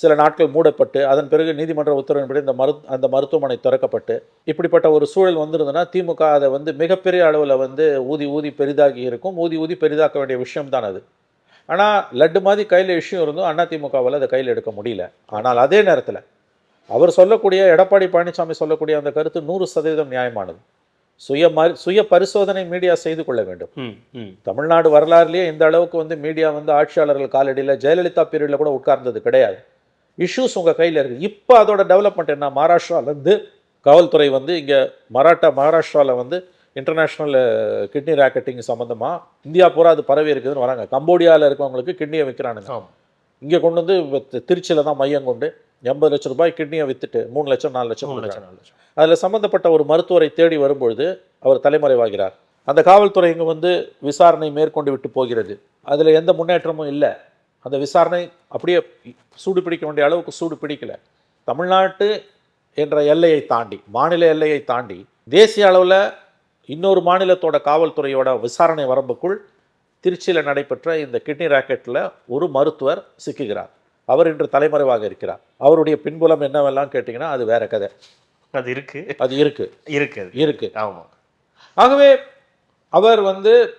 சில நாட்கள் மூடப்பட்டு அதன் பிறகு நீதிமன்ற உத்தரவின்படி இந்த மரு அந்த மருத்துவமனை திறக்கப்பட்டு இப்படிப்பட்ட ஒரு சூழல் வந்திருந்ததுன்னா திமுக அதை வந்து மிகப்பெரிய அளவில் வந்து ஊதி ஊதி பெரிதாகி இருக்கும். ஊதி ஊதி பெரிதாக்க வேண்டிய விஷயம் தான் அது. ஆனால் லட்டு மாதிரி கையில் விஷயம் இருந்தும் அண்ணா திமுகவால் அதை கையில் எடுக்க முடியல. ஆனால் அதே நேரத்தில் அவர் சொல்லக்கூடிய எடப்பாடி பழனிசாமி சொல்லக்கூடிய அந்த கருத்து நூறு சதவீதம் நியாயமானது. சுய மறு சுய பரிசோதனை மீடியா செய்து கொள்ள வேண்டும். தமிழ்நாடு வரலாறுலேயே இந்த அளவுக்கு வந்து மீடியா வந்து ஆட்சியாளர்கள் காலடியில் ஜெயலலிதா பீரியடில் கூட உட்கார்ந்தது கிடையாது. இஷ்யூஸ் உங்கள் கையில் இருக்குது இப்போ அதோட டெவலப்மெண்ட் என்ன? மகாராஷ்டிராலேருந்து காவல்துறை வந்து இங்கே மராட்டா மகாராஷ்டிராவில் வந்து இன்டர்நேஷ்னல் கிட்னி ராக்கெட்டிங் சம்மந்தமாக இந்தியா பூரா அது பரவி இருக்குதுன்னு வராங்க. கம்போடியாவில் இருக்கவங்களுக்கு கிட்னியை விற்கிறானுங்க இங்கே கொண்டு வந்து திருச்சியில் தான் மையம் கொண்டு எண்பது லட்சம் ரூபாய் கிட்னியை விற்றுட்டு மூணு லட்சம் நாலு லட்சம் மூணு. லட்சம் நாலு லட்சம். அதில் சம்பந்தப்பட்ட ஒரு மருத்துவரை தேடி வரும்பொழுது அவர் தலைமறைவாகிறார். அந்த காவல்துறை இங்கே வந்து விசாரணை மேற்கொண்டு விட்டு போகிறது. அதில் எந்த முன்னேற்றமும் இல்லை. அந்த விசாரணை அப்படியே சூடு பிடிக்க வேண்டிய அளவுக்கு சூடு பிடிக்கல. தமிழ்நாட்டு என்ற எல்லையை தாண்டி மாநில எல்லையை தாண்டி தேசிய அளவில் இன்னொரு மாநிலத்தோட காவல்துறையோட விசாரணை வரம்புக்குள் திருச்சியில் நடைபெற்ற இந்த கிட்னி ராக்கெட்டில் ஒரு மருத்துவர் சிக்குகிறார். அவர் இன்று தலைமறைவாக இருக்கிறார். அவருடைய பின்புலம் என்னவெல்லாம் கேட்டிங்கன்னா அது வேற கதை. அது இருக்கு. அது இருக்கு. இருக்கு அது. இருக்கு. ஆமாம் ஆகவே அவர் வந்து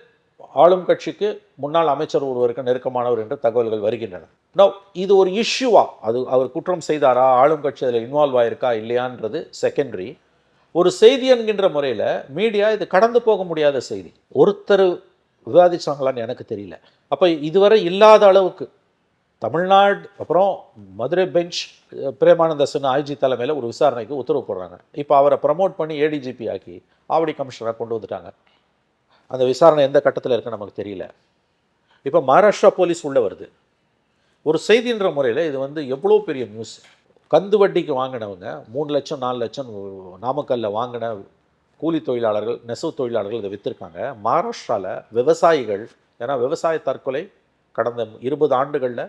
ஆளும் கட்சிக்கு முன்னாள் அமைச்சர் ஒருவருக்கு நெருக்கமானவர் என்ற தகவல்கள் வருகின்றன. நோ இது ஒரு இஷ்யூவா அது அவர் குற்றம் செய்தாரா? ஆளும் கட்சி அதில் இன்வால்வ் ஆயிருக்கா? இல்லையான்றது செகண்டரி ஒரு செய்தி என்கின்ற முறையில் மீடியா இது கடந்து போக முடியாத செய்தி. ஒருத்தர் விவாதிச்சாங்களான்னு எனக்கு தெரியல. அப்போ இதுவரை இல்லாத அளவுக்கு தமிழ்நாடு அப்புறம் மதுரை பெஞ்ச் பிரேமானந்த சின்ன ஐஜி தலைமையில் ஒரு விசாரணைக்கு உத்தரவு போடுறாங்க. இப்போ அவரை ப்ரமோட் பண்ணி ஏடிஜிபி ஆக்கி ஆவடி கமிஷனராக கொண்டு வந்துட்டாங்க. அந்த விசாரணை எந்த கட்டத்தில் இருக்குன்னு நமக்கு தெரியல. இப்போ மகாராஷ்டிரா போலீஸ் உள்ளே வருது. ஒரு செய்தின்ற முறையில் இது வந்து எவ்வளோ பெரிய நியூஸ் கந்து வட்டிக்கு வாங்கினவங்க மூணு லட்சம் நாலு லட்சம் நாமக்கல்ல வாங்கின கூலி தொழிலாளர்கள் நெசவு தொழிலாளர்கள் இதை விற்றுருக்காங்க மகாராஷ்டிராவில் விவசாயிகள் ஏன்னா விவசாய தற்கொலை கடந்த இருபது ஆண்டுகளில்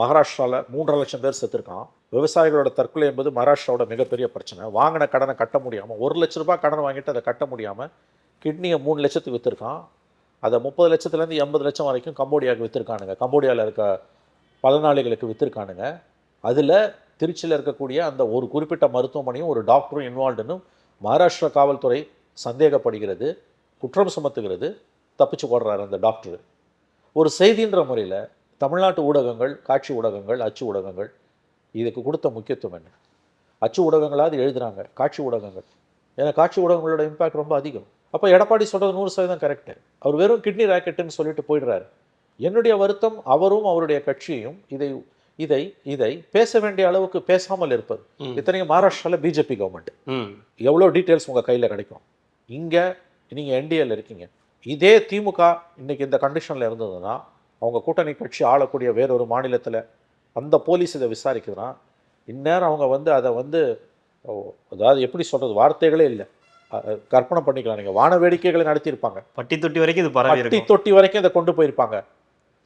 மகாராஷ்டிராவில் மூன்றரை லட்சம் பேர் செத்துருக்கான். விவசாயிகளோட தற்கொலை என்பது மகாராஷ்டிராவோட மிகப்பெரிய பிரச்சனை. வாங்கின கடனை கட்ட முடியாமல் ஒரு லட்ச ரூபாய் கடன் வாங்கிட்டு அதை கட்ட முடியாமல் கிட்னியை மூணு லட்சத்துக்கு விற்றுருக்கான் அதை முப்பது லட்சத்துலேருந்து எண்பது லட்சம் வரைக்கும் கம்போடியாவுக்கு விற்றுருக்கானுங்க கம்போடியாவில் இருக்க பலனாளிகளுக்கு விற்றுருக்கானுங்க அதில் திருச்சியில் இருக்கக்கூடிய அந்த ஒரு குறிப்பிட்ட மருத்துவமனையும் ஒரு டாக்டரும் இன்வால்வ்டுன்னு மகாராஷ்டிரா காவல்துறை சந்தேகப்படுகிறது குற்றம் சுமத்துகிறது தப்பிச்சு போடுறாரு அந்த டாக்டர். ஒரு செய்தின்ற முறையில் தமிழ்நாட்டு ஊடகங்கள் காட்சி ஊடகங்கள் அச்சு ஊடகங்கள் இதுக்கு கொடுத்த முக்கியத்துவம் என்ன? அச்சு ஊடகங்களாவது எழுதுகிறாங்க காட்சி ஊடகங்கள். ஏன்னா காட்சி ஊடகங்களோட இம்பேக்ட் ரொம்ப அதிகம். அப்போ எடப்பாடி சொல்கிறது நூறு சதவீதம் கரெக்டு அவர் வெறும் கிட்னி ராக்கெட்டுன்னு சொல்லிட்டு போயிடுறாரு. என்னுடைய வருத்தம் அவரும் அவருடைய கட்சியும் இதை இதை இதை பேச வேண்டிய அளவுக்கு பேசாமல் இருப்பது. ம். இத்தனைக்கும் மகாராஷ்டிராவில் பிஜேபி கவர்மெண்ட் எவ்வளோ டீட்டெயில்ஸ் உங்கள் கையில் கிடைக்கும்? இங்கே நீங்கள் என்டிஏல இருக்கீங்க. இதே திமுக இன்னைக்கு இந்த கண்டிஷனில் இருந்ததுன்னா அவங்க கூட்டணி கட்சி ஆளக்கூடிய வேறொரு மாநிலத்தில் அந்த போலீஸ் இதை விசாரிக்குதுன்னா இந்நேரம் அவங்க வந்து அதை வந்து அதாவது எப்படி சொல்கிறது வார்த்தைகளே இல்லை. கற்பனை பண்ணிக்கலாம். நீங்கள் வான வேடிக்கைகளை நடத்தியிருப்பாங்க. பட்டி தொட்டி வரைக்கும் இது பட்டி தொட்டி வரைக்கும் இதை கொண்டு போயிருப்பாங்க.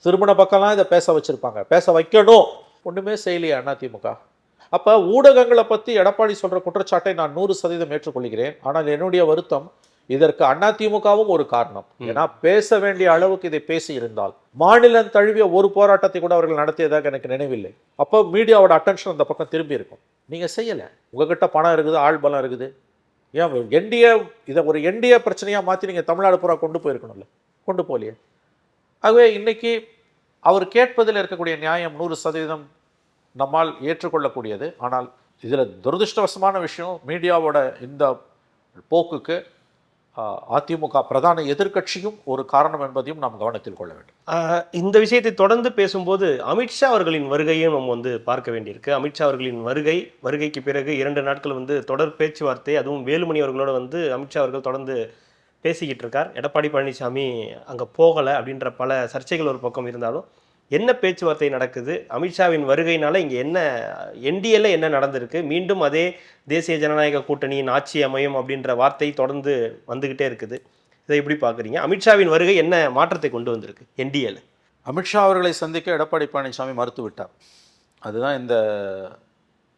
திருமண பக்கம்லாம் இதை பேச வச்சிருப்பாங்க. பேச வைக்கணும். ஒன்றுமே செய்யலையா அண்ணா திமுக. அப்போ ஊடகங்களை பற்றி எடப்பாடி சொல்கிற குற்றச்சாட்டை நான் நூறு சதவீதம் ஏற்றுக்கொள்கிறேன். ஆனால் என்னுடைய வருத்தம் இதற்கு அண்ணா திமுகவும் ஒரு காரணம். ஏன்னா பேச வேண்டிய அளவுக்கு இதை பேசி இருந்தால் மாநிலம் தழுவிய ஒரு போராட்டத்தை கூட அவர்கள் நடத்தியதாக எனக்கு நினைவில்லை. அப்போ மீடியாவோட அட்டென்ஷன் அந்த பக்கம் திரும்பி இருக்கும். நீங்கள் செய்யலை. உங்ககிட்ட பணம் இருக்குது ஆள் பலம் இருக்குது. ஏன் என்டிஏ இதை ஒரு என்டிஏ பிரச்சனையாக மாற்றி நீங்கள் தமிழ்நாடு பூரா கொண்டு போயிருக்கணும்ல? கொண்டு போகலையே. ஆகவே இன்றைக்கி அவர் கேட்பதில் இருக்கக்கூடிய நியாயம் நூறு சதவீதம் நம்மால் ஏற்றுக்கொள்ளக்கூடியது. ஆனால் இதில் துரதிருஷ்டவசமான விஷயம் மீடியாவோட இந்த போக்குக்கு அதிமுக பிரதான எதிர்க்கட்சியும் ஒரு காரணம் என்பதையும் நாம் கவனத்தில் கொள்ள வேண்டும். இந்த விஷயத்தை தொடர்ந்து பேசும்போது அமித்ஷா அவர்களின் வருகையும் நம்ம வந்து பார்க்க வேண்டியிருக்கு. அமித்ஷா அவர்களின் வருகை வருகைக்கு பிறகு இரண்டு நாட்கள் வந்து தொடர் பேச்சுவார்த்தை அதுவும் வேலுமணி அவர்களோட வந்து அமித்ஷா அவர்கள் தொடர்ந்து பேசிக்கிட்டு இருக்கார். எடப்பாடி பழனிசாமி அங்கே போகலை அப்படின்ற பல சர்ச்சைகள் ஒரு பக்கம் இருந்தாலும் என்ன பேச்சுவார்த்தை நடக்குது? அமித்ஷாவின் வருகையினால இங்கே என்ன என்டிஏல என்ன நடந்திருக்கு? மீண்டும் அதே தேசிய ஜனநாயக கூட்டணியின் ஆட்சி அமையும் அப்படின்ற வார்த்தை தொடர்ந்து வந்துக்கிட்டே இருக்குது. இதை எப்படி பார்க்குறீங்க? அமித்ஷாவின் வருகை என்ன மாற்றத்தை கொண்டு வந்திருக்கு என்டிஏல? அமித்ஷா அவர்களை சந்திக்க எடப்பாடி பழனிசாமி மறுத்து விட்டார் அதுதான் இந்த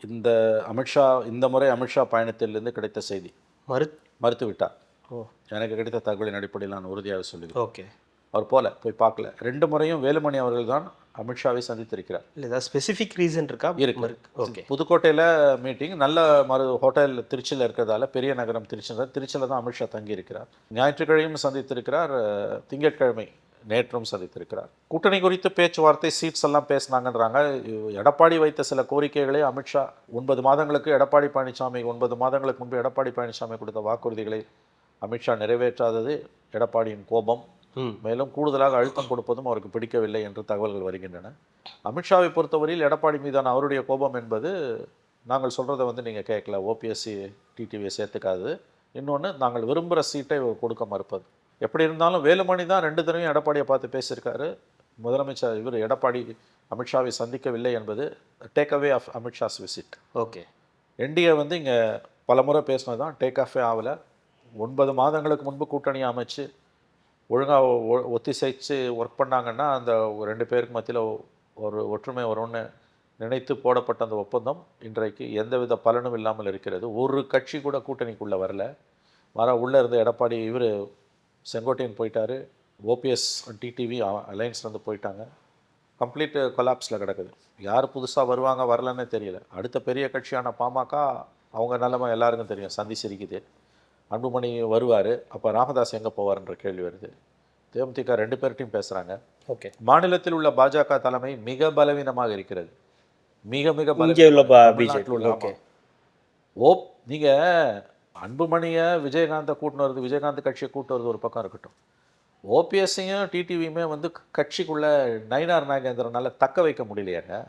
இந்த அமித்ஷா இந்த முறை அமித்ஷா பயணத்திலிருந்து கிடைத்த செய்தி. மறு மறுத்து விட்டார் ஓ. எனக்கு கிடைத்த தகவலின் அடிப்படையில் நான் உறுதியாக சொல்லுகிறேன். ஓகே. அவர் போல போய் பார்க்கல. ரெண்டு முறையும் வேலுமணி அவர்கள் தான் அமித்ஷாவை சந்தித்திருக்கிறார். இல்லை ஏதாவது ஸ்பெசிஃபிக் ரீசன் இருக்கா? இருக்கு. ஓகே புதுக்கோட்டையில் மீட்டிங் நல்ல மறு ஹோட்டல் திருச்சியில் இருக்கிறதால பெரிய நகரம் திருச்சியில் திருச்சியில் தான் அமித்ஷா தங்கி இருக்கிறார் ஞாயிற்றுக்கிழமையும் சந்தித்திருக்கிறார் திங்கட்கிழமை நேற்றும் சந்தித்திருக்கிறார். கூட்டணி குறித்து பேச்சுவார்த்தை சீட்ஸ் எல்லாம் பேசினாங்கன்றாங்க. எடப்பாடி வைத்த சில கோரிக்கைகளை அமித்ஷா ஒன்பது மாதங்களுக்கு எடப்பாடி பழனிசாமி ஒன்பது மாதங்களுக்கு முன்பு எடப்பாடி பழனிசாமி கொடுத்த வாக்குறுதிகளை அமித்ஷா நிறைவேற்றாதது எடப்பாடியின் கோபம். மேலும் கூடுதலாக அழுத்தம் கொடுப்பதும் அவருக்கு பிடிக்கவில்லை என்று தகவல்கள் வருகின்றன. அமித்ஷாவை பொறுத்தவரையில் எடப்பாடி மீதான அவருடைய கோபம் என்பது நாங்கள் சொல்கிறத வந்து நீங்கள் கேட்கல. ஓபிஎஸ்சி டிடிவியை சேர்த்துக்காது இன்னொன்று நாங்கள் விரும்புகிற சீட்டை கொடுக்க மறுப்பது. எப்படி இருந்தாலும் வேலுமணி தான் ரெண்டு தடவையும் எடப்பாடியை பார்த்து பேசியிருக்காரு. முதலமைச்சர் இவர் எடப்பாடி அமித்ஷாவை சந்திக்கவில்லை என்பது take away of Amit Shah's visit okay. NDA வந்து இங்கே பலமுறை பேசினது தான் டேக் ஆஃபே ஆகலை. ஒன்பது மாதங்களுக்கு முன்பு கூட்டணி அமைச்சு ஒழுங்காக ஒத்திசைச்சு ஒர்க் பண்ணாங்கன்னா அந்த ரெண்டு பேருக்கு மத்தியில் ஒரு ஒற்றுமை வரும்னு நினைத்து போடப்பட்ட அந்த ஒப்பந்தம் இன்றைக்கு எந்தவித பலனும் இல்லாமல் இருக்கிறது. ஒரு கட்சி கூட கூட்டணிக்குள்ளே வரல. வர உள்ளே இருந்த எடப்பாடி இவர் செங்கோட்டையன் போயிட்டாரு. ஓபிஎஸ் டிடிவி அலையன்ஸ்லேருந்து போயிட்டாங்க. கம்ப்ளீட் கொலாப்ஸில் கிடக்குது. யார் புதுசாக வருவாங்க வரலன்னே தெரியல. அடுத்த பெரிய கட்சியான பாமக அவங்க நிலமை எல்லாருக்கும் தெரியும். சந்தி சிரிக்குது. அன்புமணி வருவார். அப்போ ராமதாஸ் எங்கே போவார்ன்ற கேள்வி வருது. தேமுதிக ரெண்டு பேர்ட்டையும் பேசுகிறாங்க ஓகே. மாநிலத்தில் உள்ள பாஜக தலைமை மிக பலவீனமாக இருக்கிறது. மிக மிக உள்ள பா- தமிழ்நாட்டில் BJP, உள்ள okay. ஆமா. ஓ நீங்கள் அன்புமணியை விஜயகாந்தை கூட்டின்னு வருது விஜயகாந்த் கட்சியை கூட்டு வருது ஒரு பக்கம் இருக்கட்டும். ஓபிஎஸ்ஸையும் டிடிவியுமே வந்து கட்சிக்குள்ள நயினார் நாகேந்திரனால தக்க வைக்க முடியலையாங்க?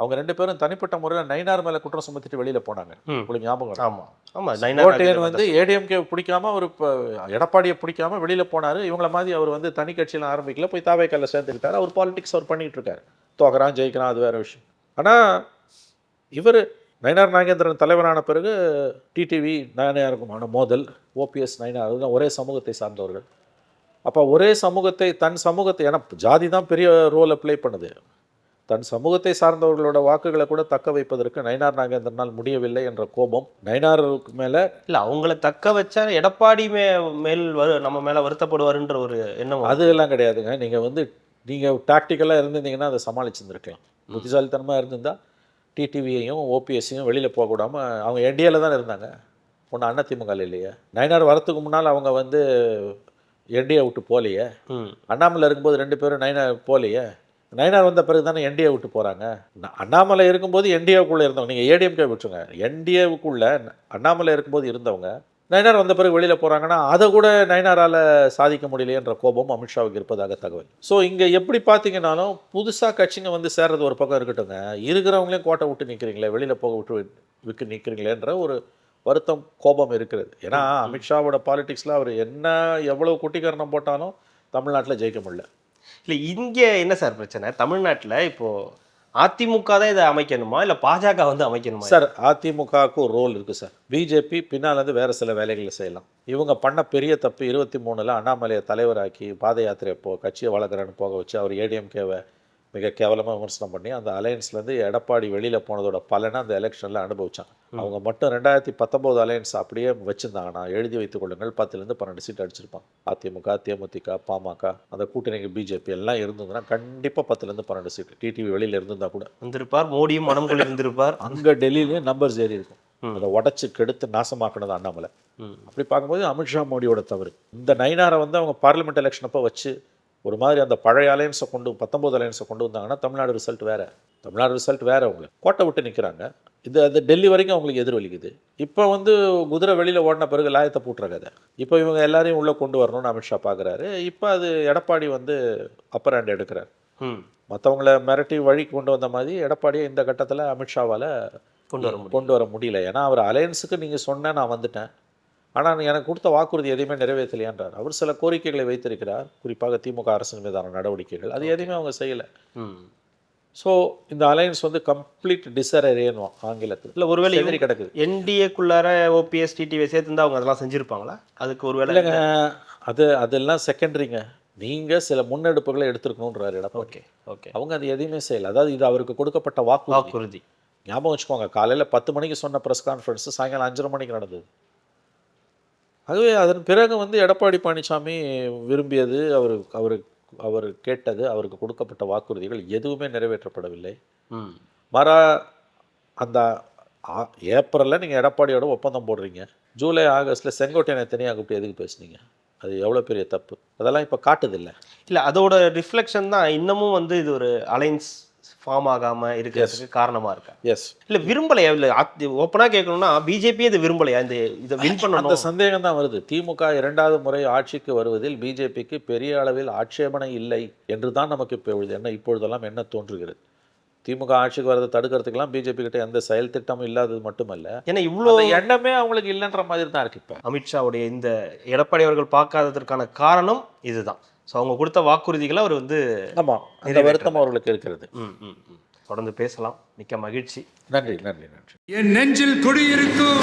அவங்க ரெண்டு பேரும் தனிப்பட்ட முறையில் நயினார் மேலே குற்றம் சுமத்திட்டு வெளியில் போனாங்க. உங்களுக்கு ஞாபகம்? ஆமாம் ஆமாம் கோட்டையன் வந்து ஏடிஎம்கே பிடிக்காம அவர் இப்போ எடப்பாடியை பிடிக்காம வெளியில போனாரு. இவங்கள மாதிரி அவர் வந்து தனி கட்சியில் ஆரம்பிக்கல. போய் தாவைக்கல்ல சேர்ந்துக்கிட்டாரு. அவர் பாலிடிக்ஸ் அவர் பண்ணிட்டு இருக்காரு. தோக்குறான் ஜெயிக்கிறான் அது வேற விஷயம். ஆனா இவர் நயனார் நாகேந்திரன் தலைவரான பிறகு டிடிவி நயனாருக்குமான மோதல் ஓபிஎஸ் நயனார் அதுதான் ஒரே சமூகத்தை சார்ந்தவர்கள். அப்போ ஒரே சமூகத்தை தன் சமூகத்தை ஏன்னா ஜாதி தான் பெரிய ரோலை ப்ளே பண்ணுது. தன் சமூகத்தை சார்ந்தவர்களோட வாக்குகளை கூட தக்க வைப்பதற்கு நயனார் நாகேந்திரனால் முடியவில்லை என்ற கோபம். நயனாருக்கு மேலே இல்லை அவங்கள தக்க வச்சா எடப்பாடி மே மேல் வரு நம்ம மேலே வருத்தப்படுவாருன்ற ஒரு எண்ணம் அது எல்லாம் கிடையாதுங்க. நீங்கள் வந்து நீங்கள் டாக்டிக்கலாக இருந்திருந்தீங்கன்னா அதை சமாளிச்சிருந்துருக்கலாம். புத்திசாலித்தனமாக இருந்திருந்தா டிடிவியையும் ஓபிஎஸ்ஸையும் வெளியில் போகக்கூடாமல் அவங்க என்டிஏல தான் இருந்தாங்க. ஒன்றும் அதிமுக இல்லையே? நயனார் வரத்துக்கு முன்னால் அவங்க வந்து என்டிஏ விட்டு போகலையே? அண்ணாமலை இருக்கும்போது ரெண்டு பேரும் நயனார் போகலையே? நயனார் வந்த பிறகு தானே என்டிஏ விட்டு போகிறாங்க அண்ணாமலை இருக்கும்போது என்டிஏவுக்குள்ளே இருந்தவங்க. நீங்கள் ஏடிஎம்கே விட்டுருங்க. என்டிஏவுக்குள்ளே அண்ணாமலை இருக்கும்போது இருந்தவங்க. நயனார் வந்த பிறகு வெளியில் போகிறாங்கன்னா அதை கூட நயனாரால் சாதிக்க முடியலையேன்ற கோபம் அமித்ஷாவுக்கு இருப்பதாக தகவல். ஸோ இங்கே எப்படி பார்த்தீங்கன்னாலும் புதுசாக கட்சிங்க வந்து சேர்றது ஒரு பக்கம் இருக்கட்டுங்க. இருக்கிறவங்களையும் கோட்டை விட்டு நிற்கிறீங்களே வெளியில் போக விட்டு விற்க நிற்கிறீங்களேன்ற ஒரு வருத்தம் கோபம் இருக்கிறது. ஏன்னா அமித்ஷாவோட பாலிடிக்ஸில் அவர் என்ன எவ்வளவு குட்டிகரணம் போட்டாலும் தமிழ்நாட்டில் ஜெயிக்க முடியல. இல்லை இங்கே என்ன சார் பிரச்சனை? தமிழ்நாட்டில் இப்போது அதிமுக தான் இதை அமைக்கணுமா? இல்லை பாஜக வந்து அமைக்கணுமா? சார் அதிமுகவுக்கு ஒரு ரோல் இருக்குது சார். பிஜேபி பின்னாலேருந்து வேறு சில வேலைகளை செய்யலாம். இவங்க பண்ண பெரிய தப்பு இருபத்தி மூணில் அண்ணாமலையை தலைவராக்கி பாத யாத்திரை போ கட்சியை வளர்க்குறேன்னு போக வச்சு அவர் ஏடிஎம்கேவை மிக கேவலமாக விமர்சனம் பண்ணி அந்த அலையன்ஸ்லேருந்து எடப்பாடி வெளியில் போனதோட பலனை அந்த எலெக்ஷனில் அனுபவிச்சாங்க. அவங்க மட்டும் ரெண்டாயிரத்தி பத்தொம்போது அலையன்ஸ் அப்படியே வச்சுருந்தாங்கன்னா எழுதி வைத்துக் கொள்ளுங்கள் பத்துலேருந்து பன்னெண்டு சீட் அடிச்சிருப்பாங்க. அதிமுக தேமுதிக பாமக அந்த கூட்டணிக்கு பிஜேபி எல்லாம் இருந்ததுன்னா கண்டிப்பாக பத்துலேருந்து பன்னெண்டு சீட் டிடிவி வெளியில் இருந்திருந்தா கூட. வந்திருப்பார் மோடியும் மனம் கொண்டு இருந்திருப்பார். அங்கே டெல்லியிலேயும் நம்பர்ஸ் ஏறி இருக்கும். அதை உடச்சி கெடுத்து நாசமாக்கினது அண்ணாமலை. அப்படி பார்க்கும்போது அமித்ஷா மோடியோட தவறு. இந்த நைனாரை வந்து அவங்க பார்லிமெண்ட் எலெக்ஷன் அப்போ வச்சு ஒரு மாதிரி அந்த பழைய அலையன்ஸை கொண்டு பத்தொம்போது அலையன்ஸை கொண்டு வந்தாங்கன்னா தமிழ்நாடு ரிசல்ட் வேற. தமிழ்நாடு ரிசல்ட் வேற அவங்களுக்கு கோட்டை விட்டு நிற்கிறாங்க இது அது டெல்லி வரைக்கும் அவங்களுக்கு எதிர்வலிக்குது இப்போ வந்து குதிரை வெளியில் ஓடின பிறகு லாயத்தை பூட்டுற கதை இப்போ இவங்க எல்லாரையும் உள்ளே கொண்டு வரணும்னு அமித்ஷா பார்க்குறாரு. இப்போ அது எடப்பாடி வந்து அப்பர் ஹேண்ட் எடுக்கிறார். மற்றவங்கள மிரட்டி வழி கொண்டு வந்த மாதிரி எடப்பாடியை இந்த கட்டத்தில் அமித்ஷாவால் கொண்டு வர கொண்டு வர முடியல. ஏன்னா அவர் அலையன்ஸுக்கு நீங்கள் சொன்ன நான் வந்துட்டேன். ஆனால் எனக்கு கொடுத்த வாக்குறுதி எதையுமே நிறைவேற்றலையான்றார். அவர் சில கோரிக்கைகளை வைத்திருக்கிறார். குறிப்பாக திமுக அரசின் மீதான நடவடிக்கைகள். அது எதையுமே அவங்க செய்யலை. ஸோ இந்த அலையன்ஸ் வந்து கம்ப்ளீட் டிசரேனுவோம் ஆங்கிலத்தில். இல்லை ஒருவேளை செதறி கிடக்குது. என்டிஏக்குள்ளார ஓபிஎஸ் டிடிவி சேர்த்துருந்தா அவங்க அதெல்லாம் செஞ்சுருப்பாங்களா? அதுக்கு ஒரு இல்லைங்க. அது அதெல்லாம் செகண்டரிங்க நீங்கள் சில முன்னெடுப்புகளை எடுத்திருக்கணுன்றார் எடப்பாடி. Okay okay. அவங்க அது எதையுமே செய்யலை. அதாவது இது அவருக்கு கொடுக்கப்பட்ட வாக்குறுதி. வாக்குறுதி. ஞாபகம் வச்சுக்கோங்க காலையில் பத்து மணிக்கு சொன்ன ப்ரெஸ் கான்ஃபரன்ஸ் சாயங்காலம் அஞ்சரை மணிக்கு நடந்தது. ஆகவே அதன் பிறகு வந்து எடப்பாடி பழனிசாமி விரும்பியது அவர் அவர் அவர் கேட்டது அவருக்கு கொடுக்கப்பட்ட வாக்குறுதிகள் எதுவுமே நிறைவேற்றப்படவில்லை. ம். மரா அந்த ஏப்ரல்ல நீங்கள் எடப்பாடியோட ஒப்பந்தம் போடுறீங்க. ஜூலை ஆகஸ்ட்டில் செங்கோட்டையனை தனியாக கூப்பிட்டு எதுக்கு பேசுனீங்க? அது எவ்வளோ பெரிய தப்பு? அதெல்லாம் இப்போ காட்டுதில்லை இல்லை. அதோட ரிஃப்ளெக்ஷன் தான் இன்னமும் வந்து இது ஒரு அலைன்ஸ் ஃபார்ம் ஆகாமல் இருக்கிறதுக்கு காரணமாக இருக்கா? எஸ் இல்லை விரும்பலையா? இல்லை ஓப்பனாக கேட்கணும்னா பிஜேபி இது விரும்பலையா? இந்த இதை வின் அந்த பண்ணணும். சந்தேகம் தான் வருது. திமுக இரண்டாவது முறை ஆட்சிக்கு வருவதில் பிஜேபிக்கு பெரிய அளவில் ஆட்சேபனை இல்லை என்று தான் நமக்கு இப்பொழுது என்ன இப்பொழுதெல்லாம் என்ன தோன்றுகிறது? திமுக ஆட்சிக்கு வரதை தடுக்கிறதுக்கெல்லாம் பிஜேபி கிட்ட எந்த செயல் திட்டமும் இல்லாதது மட்டுமல்ல. ஏன்னா இவ்வளோ அந்த எண்ணமே அவங்களுக்கு இல்லைன்ற மாதிரி தான் இருக்கு இப்போ. அமித்ஷாவுடைய இந்த எடப்பாடி அவர்கள் பார்க்காததற்கான காரணம் இதுதான். ஸோ அவங்க கொடுத்த வாக்குறுதிகளை அவர் வந்து ஆமாம் அந்த வருத்தம் அவர்களுக்கு இருக்கிறது. ம் ம் ம். தொடர்ந்து பேசலாம். மிக்க மகிழ்ச்சி. நன்றி நன்றி நன்றி. என் நெஞ்சில் குடியிருக்கும்